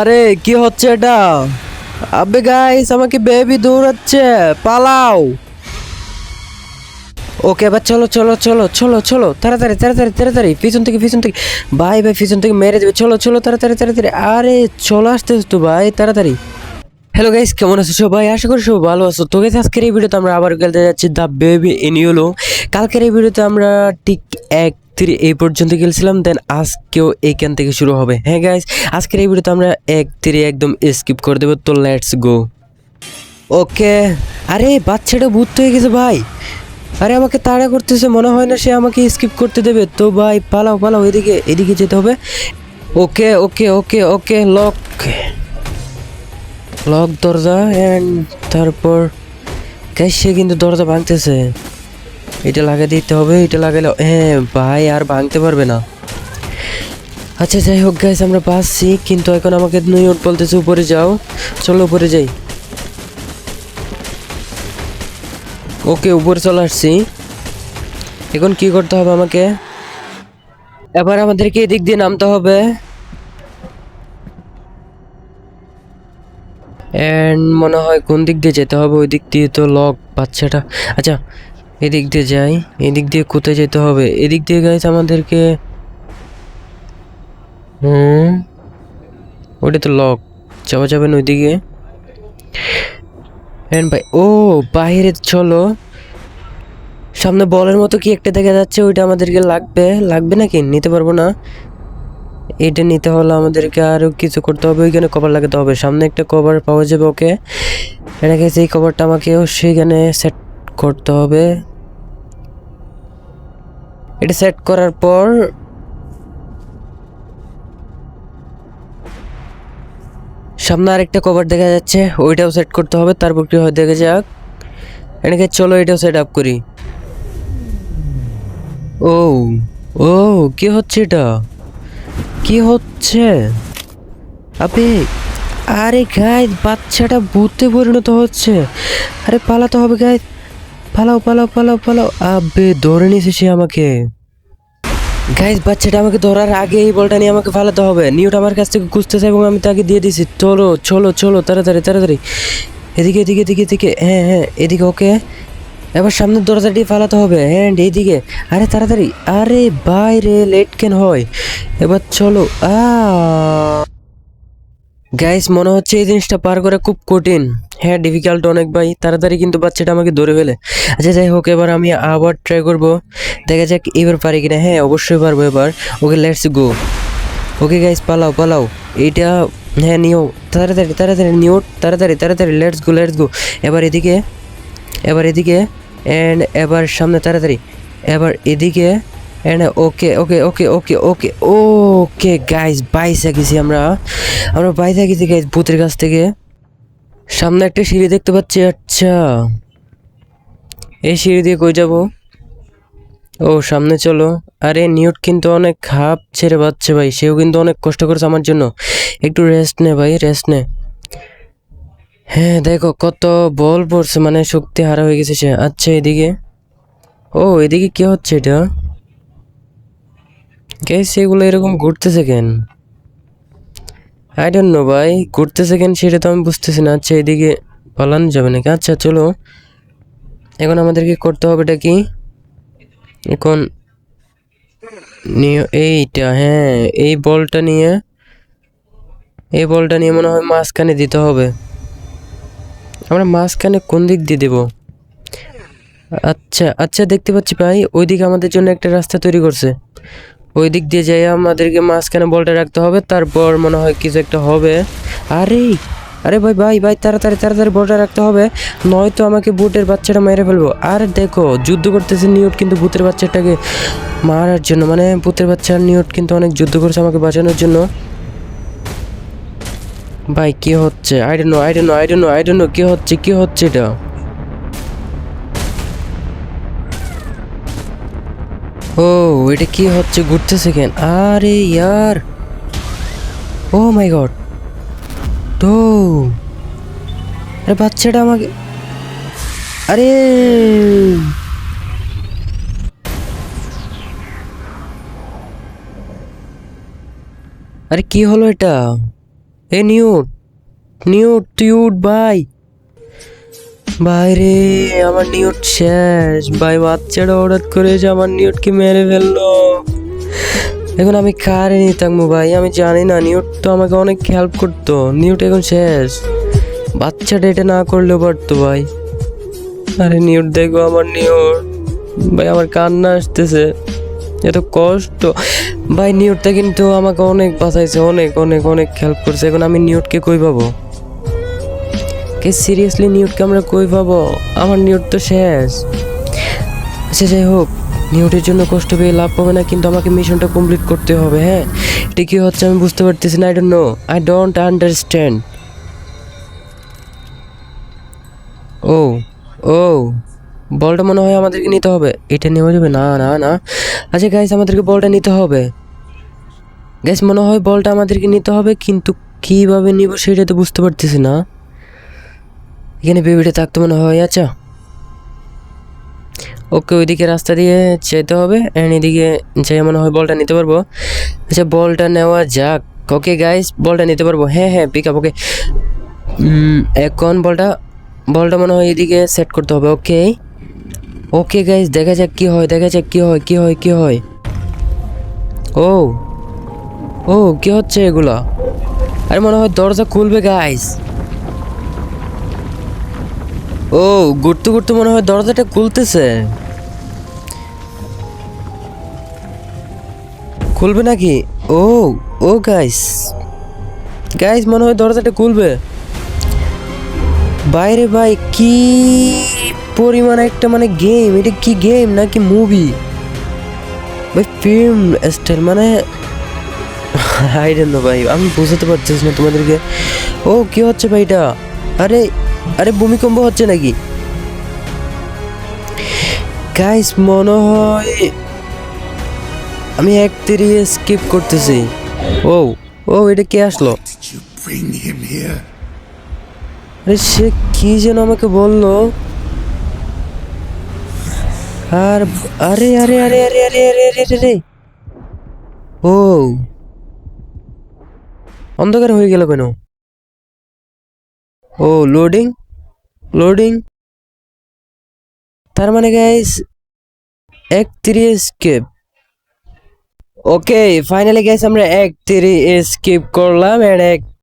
আরে, কি হচ্ছে এটা? আবে গাইস আমাকে বেবি দৌড়াচ্ছে, পালাও। ওকে এবার চলো চলো চলো চলো চলো, তাড়াতাড়ি তাড়াতাড়ি তাড়াতাড়ি, পিছন থেকে পিছন থেকে। ভাই ভাই, পিছন থেকে মেরে দেবে। চলো চলো, তাড়াতাড়ি তাড়াতাড়ি। আরে, চলো আসতে তো ভাই, তাড়াতাড়ি। হ্যালো গাইস কেমন আছো সবাই? আশা করি সবাই ভালো আছো। তো গাইস আজকের এই ভিডিওতে আমরা আবার খেলতে যাচ্ছি দ্য বেবি ইন ইউলো কালকের এই ভিডিওতে আমরা ঠিক এক থ্রি এই পর্যন্ত খেলছিলাম দেন আজকেও এইখান থেকে শুরু হবে। হ্যাঁ গাইস আজকের এই ভিডিওতে আমরা এক থ্রি একদম স্কিপ করে দেবো, তো লেটস গো ওকে, আরে বাচ্চাটা ভূত হয়ে গেছে ভাই। আরে আমাকে তাড়া করতেছে, মনে হয় না সে আমাকে স্কিপ করতে দেবে। তো ভাই, পালাও পালাও, এদিকে এদিকে যেতে হবে। Okay okay okay okay lock lock দরজা অ্যান্ড তারপর সে কিন্তু দরজা ভাঙতেছে। এটা লাগিয়ে দিতে হবে, এটা লাগালে হ্যাঁ ভাই, আর ভাঙতে পারবে না। আচ্ছা যাই হোক গ্যাস আমরা পাচ্ছি কিন্তু এখন আমাকে নিউট বলতেছে, উপরে যাও। চলো, উপরে যাই। ওকে, উপরে চলে আসছি। এখন কি করতে হবে আমাকে? এবার আমাদেরকে এদিক দিয়ে নামতে হবে। অ্যান্ড মনে হয় কোন দিক দিয়ে যেতে হবে, ওই দিক দিয়ে তো লক বাচ্চাটা। আচ্ছা এদিক দিয়ে যাই, এদিক দিয়ে কোথায় যেতে হবে? এদিক দিয়ে গাইছে আমাদেরকে হুম, ওটা তো লক যাওয়া যাবে না ওইদিকে। ভাই ও, বাইরে চলো। সামনে বলের মতো কি একটা দেখা যাচ্ছে, ওইটা আমাদেরকে লাগবে। লাগবে নাকি? নিতে পারব না। এটা নিতে হলে আমাদেরকে আরও কিছু করতে হবে। ওইখানে কভার লাগাতে হবে। সামনে একটা কভার পাওয়া যাবে ওকে। এটা গেছে এই কভারটা আমাকেও সেইখানে সেট করতে হবে। এটা সেট করার পর সামনে আরেকটা কভার দেখা যাচ্ছে, ওইটাও সেট করতে হবে, তারপর কি হয় দেখা যাক। এটাকে চলো, এটাও সেট আপ করি। ও ও, কি হচ্ছে এটা? কি হচ্ছে? আবে আরে গাই বাচ্চাটা ভূতে পরিণত হচ্ছে। আরে পালাতে হবে গাই পালাও পালাও পালাও পালাও। আবে, ধরে নিয়েছে সে আমাকে। গাইজ বাচ্চাটা আমাকে ধরার আগে এই বলটা নিয়ে আমাকে ফালাতে হবে। নিউট আমার কাছ থেকে খুঁজতেছে এবং আমি তাকে দিয়ে দিছি। চলো চলো চলো, তাড়াতাড়ি তাড়াতাড়ি। এদিকে এদিকে এদিকে এদিকে। হ্যাঁ হ্যাঁ এদিকে, ওকে। এবার সামনের দরজাটি ফালাতে হবে। হ্যাঁ এইদিকে। আরে, তাড়াতাড়ি। আরে, বাইরে লেট কেন হয়। এবার চলো। আ গাইস মনে হচ্ছে এই জিনিসটা পার করা খুব কঠিন। হ্যাঁ ডিফিকাল্ট অনেক ভাই। তাড়াতাড়ি কিন্তু বাচ্চাটা আমাকে ধরে ফেলে। আচ্ছা যাই হোক, এবার আমি আবার ট্রাই করব। দেখা যাক এবার পারি কিনা। হ্যাঁ অবশ্যই পারব এবার। Okay let's go okay guys পালাও পালাও। এইটা হ্যাঁ নিও। তাড়াতাড়ি তাড়াতাড়ি নিও। তাড়াতাড়ি তাড়াতাড়ি লেটস গো লেটস গো এবার এদিকে এবার এদিকে অ্যান্ড এবার সামনে, তাড়াতাড়ি। এবার এদিকে and okay okay okay okay okay okay guys বাইসে গেছি আমরা। আমরা বাইসে গেছি গাইস ভূতের কাছ থেকে। সামনে একটা সিঁড়ি দেখতে পাচ্ছি আচ্ছা। এই সিঁড়ি দিয়ে কই যাব? ও, সামনে চলো। আরে, নিউট কিন্তু অনেক খাপ ছেড়ে বাচ্ছে ভাই। সেও কিন্তু অনেক কষ্ট করেছে আমার জন্য। একটু রেস্ট নে ভাই রেস্ট নে। হ্যাঁ দেখো কত বল পড়ছে মানে শক্তি হারা হয়ে গেছে সে। আচ্ছা এদিকে। ও, এদিকে কি হচ্ছে এটা? গ্যাস এগুলো এরকম ঘুরতেছে কেন? আই ডোন্ট নো ভাই। ঘুরতেছে কেন সেটা তো আমি বুঝতেছি না। আচ্ছা এদিকে পালানো যাবে নাকি? আচ্ছা চলো। এখন আমাদেরকে করতে হবে এটা কি? এখন নিয়ে, এইটা হ্যাঁ এই বলটা নিয়ে, এই বলটা নিয়ে মনে হয় মাঝখানে দিতে হবে। আমরা মাঝখানে কোন দিক দিয়ে দেব? আচ্ছা আচ্ছা দেখতে পাচ্ছি ভাই। ওইদিকে আমাদের জন্য একটা রাস্তা তৈরি করছে। ওই দিক দিয়ে যাই আমাদেরকে মাঝখানে বলটা রাখতে হবে, তারপর মনে হয় কিছু একটা হবে। আরে আরে ভাই ভাই ভাই, তাড়াতাড়ি তাড়াতাড়ি বলটা রাখতে হবে, নয়তো আমাকে বুটের বাচ্চাটা মেরে ফেলব। আর দেখো, যুদ্ধ করতেছে নিউট, কিন্তু ভূতের বাচ্চাটাকে মারার জন্য মানে ভূতের বাচ্চার নিউট কিন্তু অনেক যুদ্ধ করছে আমাকে বাঁচানোর জন্য। ভাই, কি হচ্ছে? I don't know I don't know I don't know I don't know কি হচ্ছে কি হচ্ছে এটা? ও, এটা কি হচ্ছে? ঘুরতেছে কেন? আরে ইয়ার! ও মাই গড! তো, আরে বাচ্চাটা আমাকে আরে! আরে কি হলো এটা? এ নিউট নিউট, তুই উঠ, ভাই! ভাই রে আমার নিউট শেষ। ভাই, বাচ্চাটা হঠাৎ করে এসে আমার নিউটকে মেরে ফেলল। এখন আমি কারে নিয়ে থাকব ভাই? আমি জানি না, নিউট তো আমাকে অনেক হেল্প করতো। নিউট এখন শেষ। বাচ্চাটা এটা না করলেও পারতো ভাই। আরে নিউট, দেখো আমার নিউট। ভাই, আমার কান্না আসতেছে। এত কষ্ট। ভাই, নিউটটা কিন্তু আমাকে অনেক বাঁচাইছে, অনেক অনেক অনেক হেল্প করছে। এখন আমি নিউটকে কই পাবো? কে সিরিয়াসলি নিউটকে আমরা কই পাবো? আমার নিউট তো শেষ। আচ্ছা যাই হোক নিউটের জন্য কষ্ট পেয়ে লাভ পাবে না, কিন্তু আমাকে মিশনটা কমপ্লিট করতে হবে হ্যাঁ? এটা কি হচ্ছে আমি বুঝতে পারতেছি না I don't know I don't understand ও ও, বলটা মনে হয় আমাদেরকে নিতে হবে। এটা নেওয়া যাবে? না না না। আচ্ছা গাইস আমাদেরকে বলটা নিতে হবে। গ্যাস মনে হয় বলটা আমাদেরকে নিতে হবে, কিন্তু কীভাবে নিব সেটা তো বুঝতে পারতেছি না। এখানে বেবিটা থাকতে মনে হয় আচ্ছা। ওকে ওইদিকে রাস্তা দিয়ে যেতে হবে অ্যান্ড এদিকে যাই মনে হয় বলটা নিতে পারব। আচ্ছা বলটা নেওয়া যাক। ওকে গাইস বলটা নিতে পারব। হ্যাঁ হ্যাঁ পিক আপ ওকে এখন বলটা বলটা মনে হয় এদিকে সেট করতে হবে ওকে ওকে গাইস দেখা যাক কি হয়, দেখা যাক কি হয় কি হয় কি হয়। ও ও, কি হচ্ছে এগুলা? আরে মনে হয় দরজা খুলবে গাইস ও, ঘুরতে ঘুরতে মনে হয় দরজাটা খুলতেছে। খুলবে নাকি? ও ও গাইস গাইস মনে হয় দরজাটা খুলবে। বাইরে ভাই, কি পরিমাণ একটা মানে গেম এটা কি গেম নাকি মুভি ভাই ফিল্ম স্টাইল মানে নো ভাই, আমি বুঝতে পারছিস না তোমাদেরকে। ও, কি হচ্ছে ভাই এটা? আরে আরে ভূমিকম্প হচ্ছে নাকি? গাইস মনে হয় আমি এক তিরিয়ে স্কিপ করতেছি। ও ও এটা কে আসলো? আরে সে কি যেন আমাকে বলল? আর আরে আরে আরে আরে আরে আরে আরে আরে আরে। ও অন্ধকার হয়ে গেল কেন? ও লোডিং লোডিং তার মানে গাইস এক তিরি স্কেপ ওকে ফাইনালি গাইস আমরা এক তিরি স্কিপ করলাম এন্ড এক